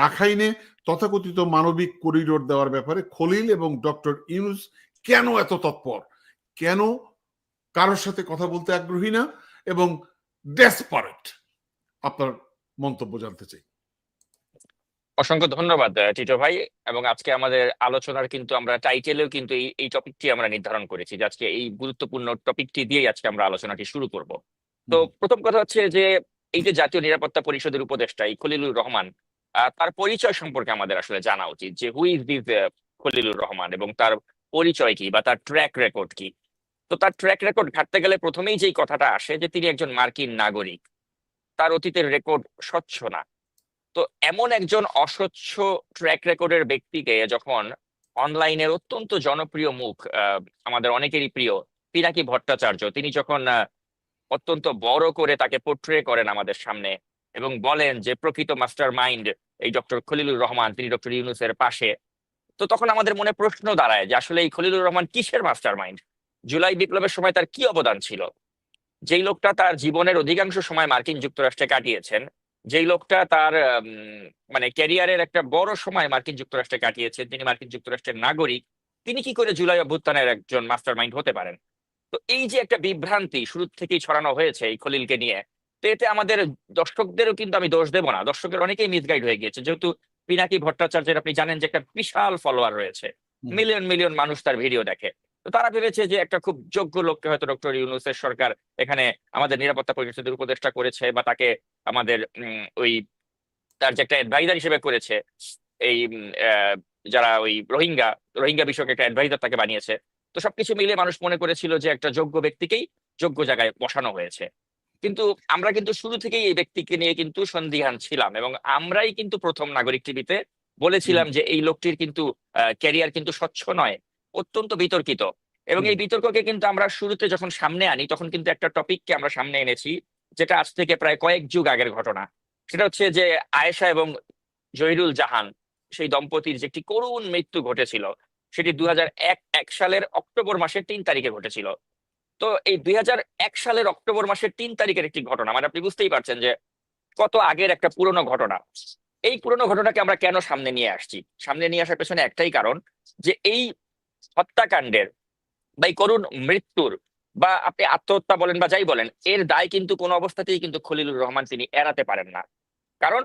রাখাইনে তথাকথিত মানবিক করিডোর দেওয়ার ব্যাপারে খলিল এবং ডক্টর ইউনুস কেন এত তৎপর? কেন কারোর সাথে কথা বলতে আগ্রহী না এবং ডেসপারেট আপনার মন্তব্য জানতে চাই। অসংখ্য ধন্যবাদ টিটো ভাই এবং আজকে আমাদের আলোচনার কিন্তু আমরা টাইটেলেও কিন্তু এই এই টপিকটি আমরা নির্ধারণ করেছি যে আজকে এই গুরুত্বপূর্ণ টপিকটি দিয়েই আজকে আমরা আলোচনাটি শুরু করব। তো প্রথম কথা হচ্ছে যে এই যে জাতীয় নিরাপত্তা পরিষদের উপদেষ্টা এই খলিলুর রহমান তার পরিচয় সম্পর্কে আমাদের আসলে জানা উচিত যে who is this Khalilur Rahman এবং তার পরিচয় কি বা তার ট্র্যাক রেকর্ড কি। তো তার ট্র্যাক রেকর্ড ঘাটতে গেলে প্রথমেই যেই কথাটা আসে যে তিনি একজন মার্কিন নাগরিক, তার অতীতের রেকর্ড স্বচ্ছ না। তো এমন একজন অস্বচ্ছ ট্র্যাক রেকর্ডের ব্যক্তিকে যখন অনলাইনের অত্যন্ত জনপ্রিয় মুখ আমাদের অনেকেরই প্রিয় পিনাকি ভট্টাচার্য, তিনি যখন অত্যন্ত বড় করে তাকে পোট্রে করেন আমাদের সামনে এবং বলেন যে প্রকৃত মাস্টার মাইন্ড এই ডক্টর খলিলুর রহমান, তিনি ডক্টর ইউনুসের পাশে। তো তখন আমাদের মনে প্রশ্ন দাঁড়ায় যে আসলে এই খলিলুর রহমান কিসের মাস্টার মাইন্ড জুলাই বিপ্লবের সময় তার কি অবদান ছিল? যেই লোকটা তার জীবনের অধিকাংশ সময় মার্কিন যুক্তরাষ্ট্রে কাটিয়েছেন, যেই লোকটা তার মানে ক্যারিয়ারের একটা বড় সময় মার্কিন যুক্তরাষ্ট্রে কাটিয়েছেন, তিনি মার্কিন যুক্তরাষ্ট্রের নাগরিক, তিনি কি করে জুলাই অভ্যুত্থানের একজন মাস্টার মাইন্ড হতে পারেন? তো এই যে একটা বিভ্রান্তি শুরু থেকেই ছড়ানো হয়েছে এই খলিলকে নিয়ে তো এতে আমাদের দর্শকদেরও কিন্তু আমি দোষ দেবো না। দর্শকের অনেকেই মিসগাইড হয়ে গিয়েছে। যেহেতু পিনাকি ভট্টাচার্যের আপনি জানেন যে একটা বিশাল ফলোয়ার রয়েছে। মিলিয়ন মিলিয়ন মানুষ তার ভিডিও দেখে। তো তারা ভেবেছে যে একটা খুব যোগ্য লোককে হয়তো ডক্টর ইউনুসের সরকার এখানে আমাদের নিরাপত্তা পরিষদের উপদেষ্টা করেছে বা তাকে আমাদের উম, ওই তার যে একটা অ্যাডভাইজার হিসেবে করেছে এই যারা ওই রোহিঙ্গা রোহিঙ্গা বিষয়ক একটা অ্যাডভাইজার তাকে বানিয়েছে। তো সবকিছু মিলিয়ে মানুষ মনে করেছিল যে একটা যোগ্য ব্যক্তিকেই যোগ্য জায়গায় বসানো হয়েছে। কিন্তু আমরা কিন্তু শুরু থেকেই এই ব্যক্তিকে নিয়ে কিন্তু সন্দিহান ছিলাম এবং আমরাই কিন্তু প্রথম নাগরিক টিভিতে বলেছিলাম যে এই লোকটির কিন্তু ক্যারিয়ার কিন্তু স্বচ্ছ নয় অত্যন্ত বিতর্কিত এবং এই বিতর্ককে কিন্তু আমরা শুরুতে যখন সামনে আনি তখন কিন্তু একটা টপিককে আমরা সামনে এনেছি যেটা আজ থেকে প্রায় কয়েক যুগ আগের ঘটনা। সেটা হচ্ছে যে আয়েশা এবং জহিরুল জাহান সেই দম্পতির যে একটি করুণ মৃত্যু ঘটেছিল সেটি এক এক সালের অক্টোবর মাসের তিন তারিখে ঘটেছিল। তো এই দুই হাজার এক সালের অক্টোবর মাসের তিন তারিখের একটি ঘটনা মানে আপনি বুঝতেই পারছেন যে কত আগের একটা পুরনো ঘটনা। এই পুরনো ঘটনাকে আমরা কেন সামনে নিয়ে আসছি? সামনে নিয়ে আসার পেছনে একটাই কারণ যে এই হত্যাকাণ্ডের বা এই করুণ মৃত্যুর বা আপনি আত্মহত্যা বলেন বা যাই বলেন, এর দায় কিন্তু কোনো অবস্থাতেই কিন্তু খলিলুর রহমান তিনি এড়াতে পারেন না। কারণ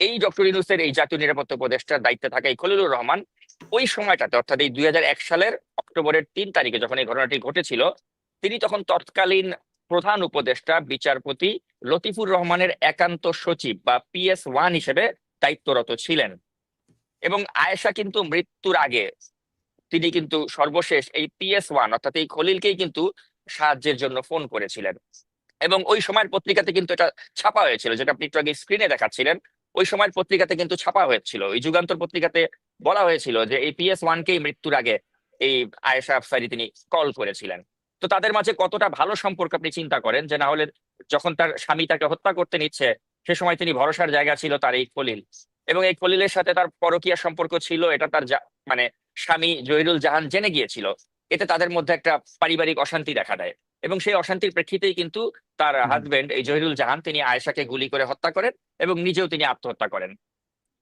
এই ডক্টর ইউনুসের এই জাতীয় নিরাপত্তা উপদেষ্টার দায়িত্বে থাকা এই খলিলুর রহমান ওই সময়টাতে, অর্থাৎ এই দুই হাজার এক সালের অক্টোবরের তিন তারিখে যখন এই ঘটনাটি ঘটেছিল তিনি তখন তৎকালীন প্রধান উপদেষ্টা, বিচারপতি লতিফুর রহমানের একান্ত সচিব বা পিএস ওয়ান হিসেবে দায়িত্বরত ছিলেন। এবং আয়েশা কিন্তু মৃত্যুর আগে তিনি কিন্তু সর্বশেষ এই পিএস ওয়ান, অর্থাৎ এই খলিলকেই কিন্তু সাহায্যের জন্য ফোন করেছিলেন। এবং ওই সময়ের পত্রিকাতে কিন্তু এটা ছাপা হয়েছিল, যেটা আপনি একটু আগে স্ক্রিনে দেখাচ্ছিলেন, ওই সময়ের পত্রিকাতে কিন্তু ছাপা হয়েছিল। ওই যুগান্তর পত্রিকাতে বলা হয়েছিল যে এই পিএস ওয়ানকেই মৃত্যুর আগে এই আয়েশা আফসারি তিনি কল করেছিলেন। তো তাদের মাঝে কতটা ভালো সম্পর্ক আপনি চিন্তা করেন? যে না হলে যখন তার স্বামী তাকে হত্যা করতে নিচ্ছে সে সময় তিনি ভরসার জায়গা ছিল তার এই খলিল। এবং এই খলিলের সাথে তার পরকীয়া সম্পর্ক ছিল এটা তার মানে স্বামী জহিরুল জাহান জেনে গিয়েছিল। এতে তাদের মধ্যে একটা পারিবারিক অশান্তি দেখা দেয়। এবং সেই অশান্তির প্রেক্ষিতেই কিন্তু তার। হাজবেন্ড এই জহিরুল জাহান তিনি আয়েশাকে গুলি করে হত্যা করেন এবং নিজেও তিনি আত্মহত্যা করেন।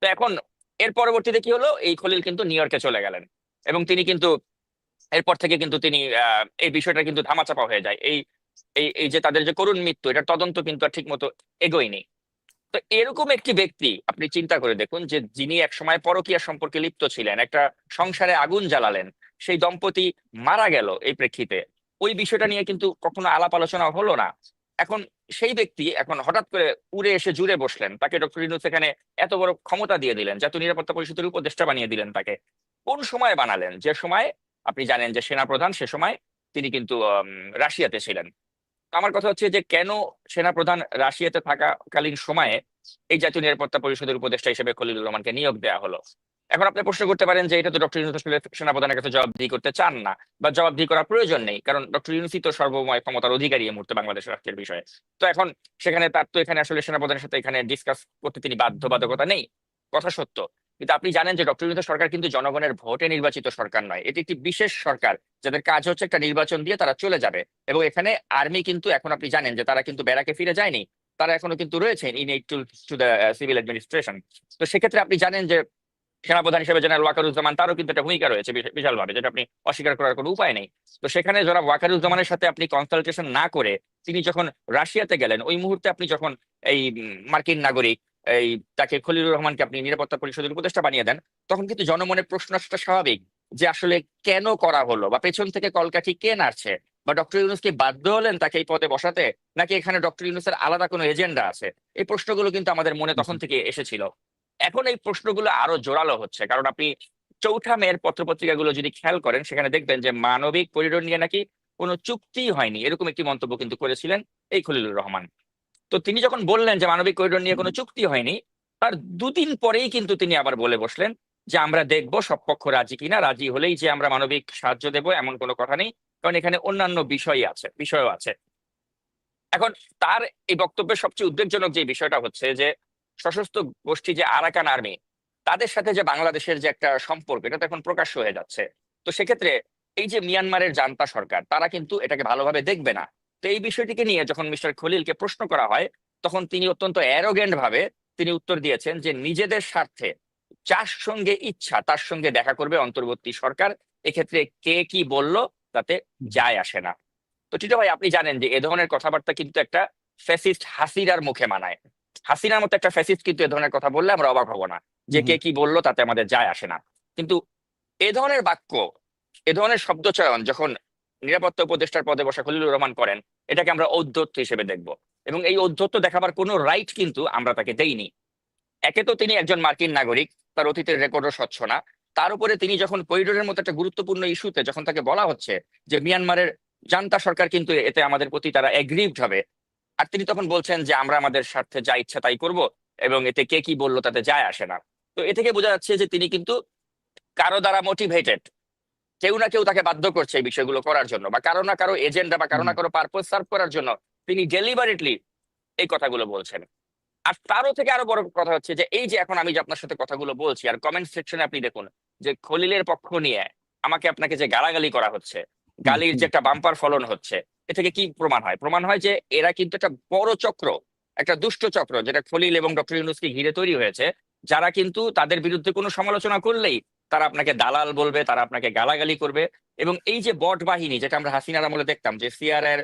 তো এখন এর পরবর্তীতে কি হলো? এই খলিল কিন্তু নিউ ইয়র্কে চলে গেলেন। এবং তিনি কিন্তু এরপর থেকে কিন্তু তিনি এই বিষয়টা কিন্তু ধামাচাপা হয়ে যায়। এই এই এই যে তাদের যে করুণ মৃত্যু, এটার তদন্ত কিন্তু আর ঠিক মতো এগোয়নি। তো এরকম একটি ব্যক্তি, আপনি চিন্তা করে দেখুন যে যিনি একসময় পরকীয়া সম্পর্কে লিপ্ত ছিলেন, একটা সংসারে আগুন জ্বালালেন, সেই দম্পতি মারা গেল এই প্রেক্ষিতে। ওই বিষয়টা নিয়ে কিন্তু কখনো আলাপ আলোচনা হলো না। এখন সেই ব্যক্তি এখন হঠাৎ করে উড়ে এসে জুড়ে বসলেন, তাকে ডক্টর ইউনুস এখানে এত বড় ক্ষমতা দিয়ে দিলেন জাতীয় নিরাপত্তা পরিষদের উপদেষ্টা বানিয়ে দিলেন তাকে। কোন সময় বানালেন? যে সময় আপনি জানেন যে সেনাপ্রধান সে সময় তিনি কিন্তু রাশিয়াতে ছিলেন। আমার কথা হচ্ছে যে কেন সেনাপ্রধান রাশিয়াতে থাকাকালীন সময়ে এই জাতীয় নিরাপত্তা পরিষদের উপদেষ্টা হিসেবে খলিলুর রহমানকে নিয়োগ দেওয়া হলো? এখন আপনি প্রশ্ন করতে পারেন যে এটা তো ডক্টর ইউনুস আসলে সেনাপ্রধানের কাছে জবাবদিহি করতে চান না বা জবাবদিহি করার প্রয়োজন নেই, কারণ ডক্টর ইউনুসই তো সর্বময় ক্ষমতার অধিকারী এই মুহূর্তে বাংলাদেশের রাষ্ট্রের বিষয়ে। তো এখন সেখানে তার তো এখানে আসলে সেনাপ্রধানের সাথে এখানে ডিসকাস করতে তিনি বাধ্যবাধকতা নেই। কথা সত্য। কিন্তু আপনি জানেন যে ডক্টর ইউনুস সরকার কিন্তু জনগণের ভোটে নির্বাচিত সরকার নয়। এটি একটি বিশেষ সরকার যাদের কাজ হচ্ছে একটা নির্বাচন দিয়ে তারা চলে যাবে। এবং এখানে আর্মি কিন্তু এখন আপনি জানেন যে তারা কিন্তু ব্যারাকে ফিরে যায়নি। তারা এখনও কিন্তু রয়েছেন in to to the civil administration তো সেক্ষেত্রে আপনি জানেন যে সেনাপ্রধান হিসেবে জেনারেল ওয়াকারুজ্জামান তারও কিন্তু একটা ভূমিকা রয়েছে বিশালভাবে, যেটা আপনি অস্বীকার করার কোনো উপায় নেই। তো সেখানে যারা ওয়াকারুজ্জামানের সাথে আপনি কনসালটেশন না করে তিনি যখন রাশিয়াতে গেলেন, ওই মুহূর্তে আপনি যখন এই মার্কিন নাগরিক এই তাকে খলিলুর রহমানকে আপনি নিরাপত্তা পরিষদের উপদেষ্টা বানিয়ে দেন তখন কিন্তু জনমনের প্রশ্ন আসাটা স্বাভাবিক যে আসলে কেন করা হলো বা পেছন থেকে কলকাঠি কে নাড়ছে? বা ডক্টর ইউনুস কি বাধ্য হলেন তাকে এই পদে বসাতে নাকি এখানে ডক্টর ইউনুসের আলাদা কোনো এজেন্ডা আছে? এই প্রশ্নগুলো কিন্তু আমাদের মনে তখন থেকে এসেছিল। এখন এই প্রশ্নগুলো আরও জোরালো হচ্ছে কারণ আপনি চৌঠা মেয়ের পত্রপত্রিকাগুলো যদি খেয়াল করেন সেখানে দেখবেন যে মানবিক করিডোর নিয়ে নাকি কোনো চুক্তি হয়নি এরকম একটি মন্তব্য কিন্তু করেছিলেন এই খলিলুর রহমান। তো তিনি যখন বললেন যে মানবিক করিডোর নিয়ে কোনো চুক্তি হয়নি, তার দুদিন পরেই কিন্তু তিনি আবার বলে বসলেন যে আমরা দেখব সব পক্ষ রাজি কিনা। রাজি হলেই যে আমরা মানবিক সাহায্য দেব এমন কোনো কথা নেই, কারণ এখানে অন্যান্য বিষয় আছে, বিষয়ও আছে। এখন তার এই বক্তব্যের সবচেয়ে উদ্বেগজনক যে বিষয়টা হচ্ছে যে সশস্ত্র গোষ্ঠী যে আরাকান আর্মি, তাদের সাথে যে বাংলাদেশের যে একটা সম্পর্ক, এটা তো এখন প্রকাশ্য হয়ে যাচ্ছে। তো সেক্ষেত্রে এই যে মিয়ানমারের জান্তা সরকার, তারা কিন্তু এটাকে ভালোভাবে দেখবে না। তো এই বিষয়টিকে নিয়ে যখন মিস্টার খলিলকে প্রশ্ন করা হয় তখন তিনি অত্যন্ত অ্যারোগেন্ট ভাবে তিনি উত্তর দিয়েছেন যে নিজেদের স্বার্থে যার সঙ্গে ইচ্ছা তার সঙ্গে দেখা করবে অন্তর্বর্তী সরকার। এক্ষেত্রে কে কি বলল তাতে যায় আসে না। তো টিটো ভাই আপনি জানেন যে এ ধরনের কথাবার্তা কিন্তু একটা ফ্যাসিস্ট হাসিনার মুখে মানায়। হাসিনার মতো একটা ফ্যাসিস্ট কিন্তু এ ধরনের কথা বললে আমরা অবাক হব না যে কে কি বলল তাতে আমাদের যায় আসে না। কিন্তু এ ধরনের বাক্য এ ধরনের শব্দচয়ন যখন নিরাপত্তা উপদেষ্টার পদে বসা খলিলুর রহমান করেন, এটাকে আমরা ঔদ্ধত্য হিসেবে দেখব। এবং এই ঔদ্ধত্য দেখাবার কোনো রাইট কিন্তু আমরা তাকে দেইনি। একে তো তিনি একজন মার্কিন নাগরিক, তার অতীতের রেকর্ডও স্বচ্ছ না। তার উপরে তিনি যখন করিডোরের মতো একটা গুরুত্বপূর্ণ ইস্যুতে যখন তাকে বলা হচ্ছে যে মিয়ানমারের জান্তা সরকার কিন্তু এতে আমাদের প্রতি তারা এগ্রিভড হবে, আর তিনি তখন বলছেন যে আমরা আমাদের স্বার্থে যা ইচ্ছা তাই করব এবং এতে কে কি বলল তাতে যায় আসে না। তো এ থেকে বোঝা যাচ্ছে যে তিনি কিন্তু কারও দ্বারা মোটিভেটেড কেউ না কেউ তাকে বাধ্য করছে এই বিষয়গুলো করার জন্য বা কারও না কারও এজেন্ডা বা কারও না কারও পারপোজ সার্ভ করার জন্য তিনি ডেলিভারেটলি এই কথাগুলো বলছেন। আর তারও থেকে আরও বড় কথা হচ্ছে যে এই যে এখন আমি যে আপনার সাথে কথাগুলো বলছি আর কমেন্ট সেকশনে আপনি দেখুন যে খলিলের পক্ষ নিয়ে আমাকে আপনাকে যে গালাগালি করা হচ্ছে গালির যে একটা বাম্পার ফলন হচ্ছে এ থেকে কি প্রমাণ হয়? প্রমাণ হয় যে এরা কিন্তু একটা বড় চক্র একটা দুষ্ট চক্র যেটা খলিল এবং ডক্টর ইউনুসকে ঘিরে তৈরি হয়েছে যারা কিন্তু তাদের বিরুদ্ধে কোনো সমালোচনা করলেই তারা আপনাকে দালাল বলবে তারা আপনাকে গালাগালি করবে। এবং এই যে বট বাহিনী যেটা আমরা হাসিনার আমলে দেখতাম যে সিআর এর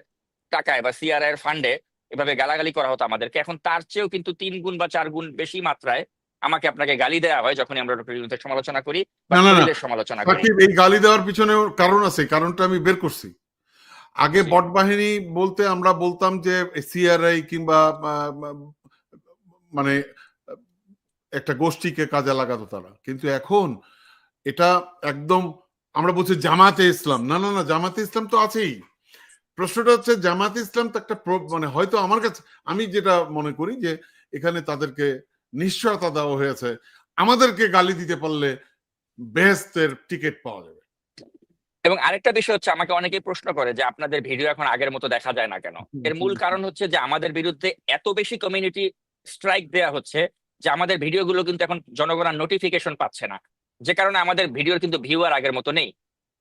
টাকায় বা সিআর এর ফান্ডে এভাবে গালাগালি করা হতো আমাদেরকে এখন তার চেয়েও কিন্তু তিন গুণ বা চার গুণ বেশি মাত্রায় আমাকে আপনাকে গালি দেওয়া হয় যখনই আমরা ডক্টর ইউনুসের সমালোচনা করি বা সমালোচনা করি। এই গালি দেওয়ার পিছনে কারণ আছে কারণটা আমি বের করছি। আগে বট বাহিনী বলতে আমরা বলতাম যে সিআরআই কিংবা মানে একটা গোষ্ঠীকে কাজে লাগাতো তারা। কিন্তু এখন এটা একদম আমরা বলছি জামাতে ইসলাম। না না না জামাতে ইসলাম তো আছেই। প্রশ্নটা হচ্ছে জামাতে ইসলাম তো একটা মানে হয়তো আমার কাছে আমি যেটা মনে করি যে এখানে তাদেরকে নিশ্চয়তা দেওয়া হয়েছে। আমাদেরকে গালি দিতে পারলে বেহেস্তের টিকিট পাওয়া যাবে। এবং আরেকটা বিষয় হচ্ছে আমাকে অনেকেই প্রশ্ন করে যে আপনাদের ভিডিও এখন আগের মতো দেখা যায় না কেন? এর মূল কারণ হচ্ছে যে আমাদের বিরুদ্ধে এত বেশি কমিউনিটি স্ট্রাইক দেওয়া হচ্ছে যে আমাদের ভিডিওগুলো কিন্তু এখন জনগণ নোটিফিকেশন পাচ্ছে না। যে কারণে আমাদের ভিডিওর কিন্তু ভিউয়ার আগের মতো নেই।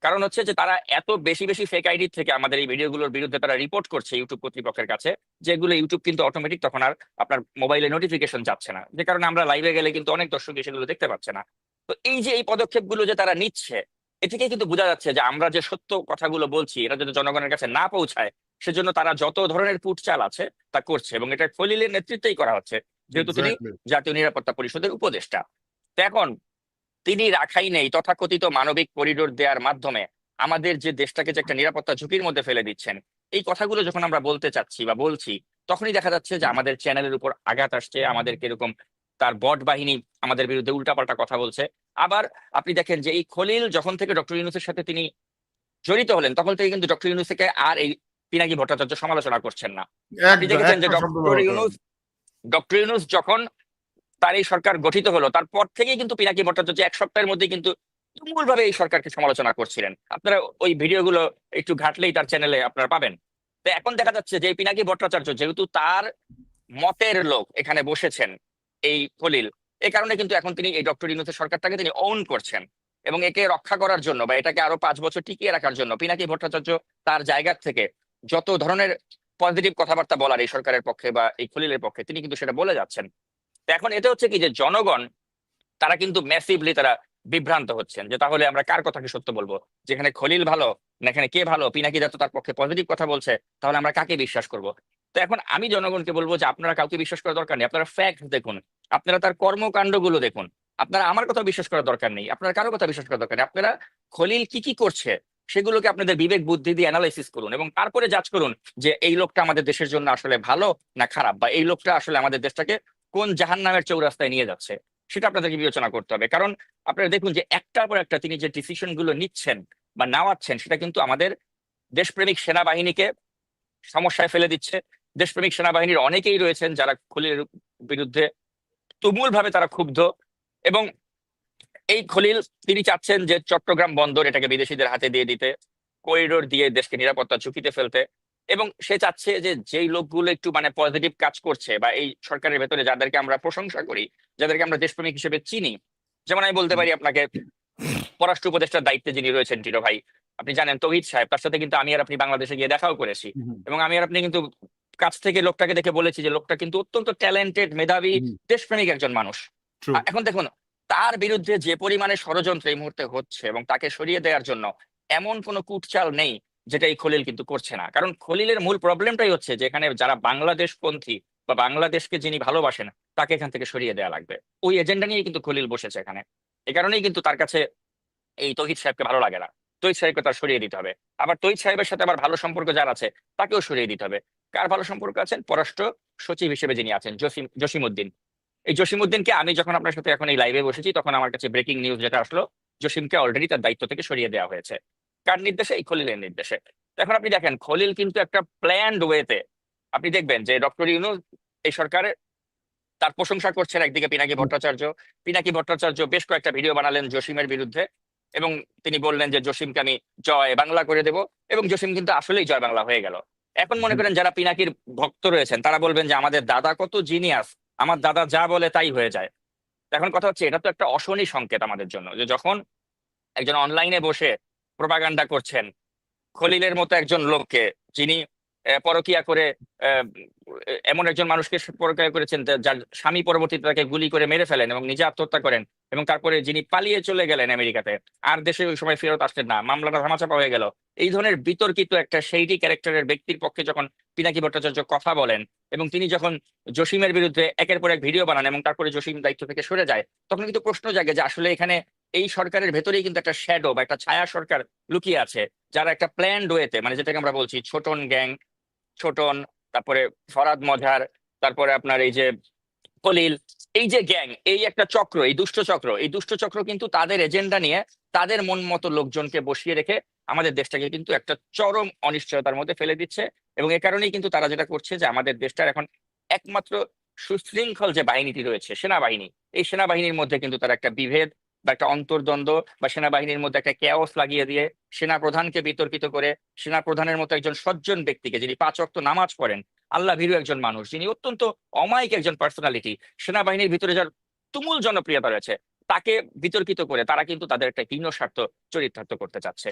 কারণ হচ্ছে যে তারা এত বেশি বেশি ফেক আইডি থেকে আমাদের এই ভিডিওগুলোর বিরুদ্ধে তারা রিপোর্ট করছে ইউটিউব কর্তৃপক্ষের কাছে যেগুলো ইউটিউব কিন্তু অটোমেটিক তখন আর আপনার মোবাইলে নোটিফিকেশন যাচ্ছে না। যে কারণে আমরা লাইভে গেলে কিন্তু অনেক দর্শক সেগুলো দেখতে পাচ্ছে না। তো এই যে এই পদক্ষেপগুলো যে তারা নিচ্ছে এ থেকে কিন্তু বোঝা যাচ্ছে যে আমরা যে সত্য কথাগুলো বলছি এটা যদি জনগণের কাছে না পৌঁছায় সেজন্য তারা যত ধরনের পুটচাল আছে তা করছে এবং এটা খলিলের নেতৃত্বেই করা হচ্ছে যেহেতু তিনি জাতীয় নিরাপত্তা পরিষদের উপদেষ্টা। তো এখন তিনি রাখাই নেই তথাকথিত মানবিক করিডোর দেওয়ার মাধ্যমে আমাদের যে দেশটাকে যে একটা নিরাপত্তা ঝুঁকির মধ্যে ফেলে দিচ্ছেন। এই কথাগুলো যখন আমরা বলতে চাচ্ছি বা বলছি তখনই দেখা যাচ্ছে যে আমাদের চ্যানেলের উপর আঘাত আসছে আমাদেরকে এরকম তার বট বাহিনী আমাদের বিরুদ্ধে উল্টাপাল্টা কথা বলছে। আবার আপনি দেখেন যে এই খলিল যখন থেকে ডক্টর ইউনুসের সাথে তিনি জড়িত হলেন তখন থেকে কিন্তু ডক্টর ইউনুসকে আর এই পিনাকি ভট্টাচার্য সমালোচনা করছেন না। আপনি দেখেছেন যে ডক্টর ইউনুস ডক্টর ইউনুস যখন তার এই সরকার গঠিত হলো। তারপর থেকেই কিন্তু পিনাকি ভট্টাচার্য এক সপ্তাহের মধ্যে কিন্তু তুমুল ভাবে এই সরকারকে সমালোচনা করছিলেন। আপনারা ওই ভিডিওগুলো একটু ঘাটলেই তার চ্যানেলে আপনারা পাবেন। তো এখন দেখা যাচ্ছে যে পিনাকি ভট্টাচার্য যেহেতু তার মতের লোক এখানে বসেছেন এই খলিল এই কারণে কিন্তু এখন তিনি এই ডক্টর ইউনুসের সরকারটাকে তিনি ওন করছেন এবং একে রক্ষা করার জন্য বা এটাকে আরও পাঁচ বছর টিকিয়ে রাখার জন্য পিনাকি ভট্টাচার্য তার জায়গা থেকে যত ধরনের পজিটিভ কথাবার্তা বলার এই সরকারের পক্ষে বা এই খলিলের পক্ষে তিনি কিন্তু সেটা বলে যাচ্ছেন। এখন এটা হচ্ছে কি যে জনগণ, তারা কিন্তু ম্যাসিভলি তারা বিভ্রান্ত হচ্ছেন যে তাহলে আমরা কার কথাকে সত্য বলব? যেখানে খলিল ভালো, না এখানে কে ভালো? পিনাকি দত্ত তার পক্ষে পজিটিভ কথা বলছে, তাহলে আমরা কাকে বিশ্বাস করব? তো এখন আমি জনগণকে বলব যে আপনারা কাউকে বিশ্বাস করার দরকার নেই। আপনারা ফ্যাক্ট দেখুন, আপনারা তার কর্মকাণ্ডগুলো দেখুন। আপনারা আমার কথা বিশ্বাস করার দরকার নেই, আপনারা কারও কথা বিশ্বাস করার দরকার নেই। আপনারা খলিল কি কি করছে, সেগুলোকে আপনাদের বিবেক, বুদ্ধি দিয়ে অ্যানালাইসিস করুন এবং তারপরে যাচ করুন যে এই লোকটা আমাদের দেশের জন্য আসলে ভালো না খারাপ, বা এই লোকটা আসলে আমাদের দেশটাকে কোন জাহান নামের চৌরাস্তায় নিয়ে যাচ্ছে, সেটা আপনাদেরকে বিবেচনা করতে হবে। কারণ আপনারা দেখুন যে একটার পর একটা তিনি যে ডিসিশনগুলো নিচ্ছেন বা নেওয়াচ্ছেন, সেটা কিন্তু আমাদের দেশপ্রেমিক সেনাবাহিনীকে সমস্যায় ফেলে দিচ্ছে। দেশপ্রেমিক সেনাবাহিনীর অনেকেই রয়েছেন যারা খলিলের বিরুদ্ধে তুমুল ভাবে তারা ক্ষুব্ধ এবং এই খলিল তিনি চাচ্ছেন যে চট্টগ্রাম বন্দর এটাকে বিদেশিদের হাতে দিয়ে দিতে, করিডোর দিয়ে দেশকে নিরাপত্তা ঝুঁকিতে ফেলতে। এবং সে চাচ্ছে যে যেই লোকগুলো একটু মানে পজিটিভ কাজ করছে বা এই সরকারের ভেতরে যাদেরকে আমরা প্রশংসা করি যাদেরকে আমরা দেশপ্রেমিক হিসেবে চিনি যেমন আমি বলতে পারি আপনাকে পররাষ্ট্র উপদেষ্টার দায়িত্বে যিনি রয়েছেন টিরো ভাই আপনি জানেন তৌহিদ সাহেব তার সাথে কিন্তু আমি আর আপনি বাংলাদেশে গিয়ে দেখাও করেছি এবং আমি আর আপনি কিন্তু কাছ থেকে লোকটাকে দেখে বলেছি যে লোকটা কিন্তু অত্যন্ত ট্যালেন্টেড মেধাবী। দেশপ্রেমিক একজন মানুষ। এখন দেখুন তার বিরুদ্ধে যে পরিমাণে ষড়যন্ত্র এই মুহূর্তে হচ্ছে এবং তাকে সরিয়ে দেওয়ার জন্য এমন কোনো কুটচাল নেই যেটা এই খলিল কিন্তু করছে না। কারণ খলিলের মূল প্রবলেমটাই হচ্ছে যে, এখানে যারা বাংলাদেশ পন্থী বা বাংলাদেশকে যিনি ভালোবাসেন, তাকে এখান থেকে সরিয়ে দেওয়া লাগবে। ওই এজেন্ডা নিয়ে কিন্তু খলিল বসেছে এখানে। এই কারণেই কিন্তু তার কাছে এই তহিদ সাহেবকে ভালো লাগে না। তহিদ সাহেবকে তার সরিয়ে দিতে হবে। আবার তহিদ সাহেবের সাথে আবার ভালো সম্পর্ক যার আছে, তাকেও সরিয়ে দিতে হবে। কার ভালো সম্পর্ক আছেন? পররাষ্ট্র সচিব হিসেবে যিনি আছেন, জসিম, জসিমউদ্দিন। এই জসিমউদ্দিনকে আমি যখন আপনার সাথে এখন এই লাইভে বসেছি, তখন আমার কাছে ব্রেকিং নিউজ যেটা আসলো, জসিমকে অলরেডি তার দায়িত্ব থেকে সরিয়ে দেওয়া হয়েছে। কার নির্দেশে? এই খলিলের নির্দেশে। এখন আপনি দেখেন খলিল কিন্তু একটা প্ল্যান্ড ওয়েতে আপনি দেখবেন যে ডক্টর ইউনুস এই সরকারের তার প্রশংসা করছেন একদিকে পিনাকি ভট্টাচার্য। পিনাকি ভট্টাচার্য বেশ কয়েকটা ভিডিও বানালেন জসিমের বিরুদ্ধে এবং তিনি বললেন যে জসিমকে আমি জয় বাংলা করে দেব। এবং জসিম কিন্তু আসলেই জয় বাংলা হয়ে গেল। এখন মনে করেন যারা পিনাকির ভক্ত রয়েছেন তারা বলবেন যে আমাদের দাদা কত জিনিয়াস আমার দাদা যা বলে তাই হয়ে যায়। এখন কথা হচ্ছে এটা তো একটা অশনি সংকেত আমাদের জন্য যে যখন একজন অনলাইনে বসে প্রপাগান্ডা করছেন। খলিলের মতো একজন লোককে যিনি পরকিয়া করে এমন একজন মানুষকে পরকিয়া করেছেন যার স্বামী পরবর্তীতে তাকে গুলি করে মেরে ফেলেন এবং নিজে আত্মহত্যা করেন এবং তারপরে যিনি পালিয়ে চলে গেলেন আমেরিকাতে, আর দেশে ওই সময় ফেরত আসলেন না, মামলাটা ধামাচাপা হয়ে গেল। এই ধরনের বিতর্কিত একটা সেইটি ক্যারেক্টারের ব্যক্তির পক্ষে যখন পিনাকি ভট্টাচার্য কথা বলেন এবং তিনি যখন জসিমের বিরুদ্ধে একের পর এক ভিডিও বানান এবং তারপরে জসিম দায়িত্ব থেকে সরে যায়, তখন কিন্তু প্রশ্ন জাগে যে আসলে এখানে এই সরকারের ভেতরেই কিন্তু একটা শ্যাডো বা একটা ছায়া সরকার লুকিয়ে আছে, যারা একটা প্ল্যান ওয়েতে মানে যেটাকে আমরা বলছি ছোটন গ্যাং, ছোটন, তারপরে ফরাদ মজার, তারপরে আপনার এই যে কলিল এই যে গ্যাং, এই একটা চক্র, এই দুষ্ট চক্র, এই দুষ্ট চক্র কিন্তু তাদের এজেন্ডা নিয়ে তাদের মন মতো লোকজনকে বসিয়ে রেখে আমাদের দেশটাকে কিন্তু একটা চরম অনিশ্চয়তার মধ্যে ফেলে দিচ্ছে এবং এ কারণেই কিন্তু তারা যেটা করছে যে আমাদের দেশটার এখন একমাত্র সুশৃঙ্খল যে বাহিনীটি রয়েছে, সেনাবাহিনী, এই সেনাবাহিনীর মধ্যে কিন্তু তারা একটা বিভেদ বা একটা অন্তর্দ্বন্দ্ব বা সেনাবাহিনীর মধ্যে একটা ক্যাওস লাগিয়ে দিয়ে সেনা প্রধানকে বিতর্কিত করে সেনা প্রধানের মতো একজন সজ্জন ব্যক্তিকে যিনি পাঁচ অক্ত নামাজ পড়েন, আল্লাহ ভীরু একজন মানুষ, যিনি অত্যন্ত অমায়িক একজন পার্সোনালিটি সেনাবাহিনীর ভিতরে যার তুমুল জনপ্রিয়তা রয়েছে, তাকে বিতর্কিত করে তারা কিন্তু তাদের একটা হীন স্বার্থ চরিতার্থ করতে চাচ্ছে।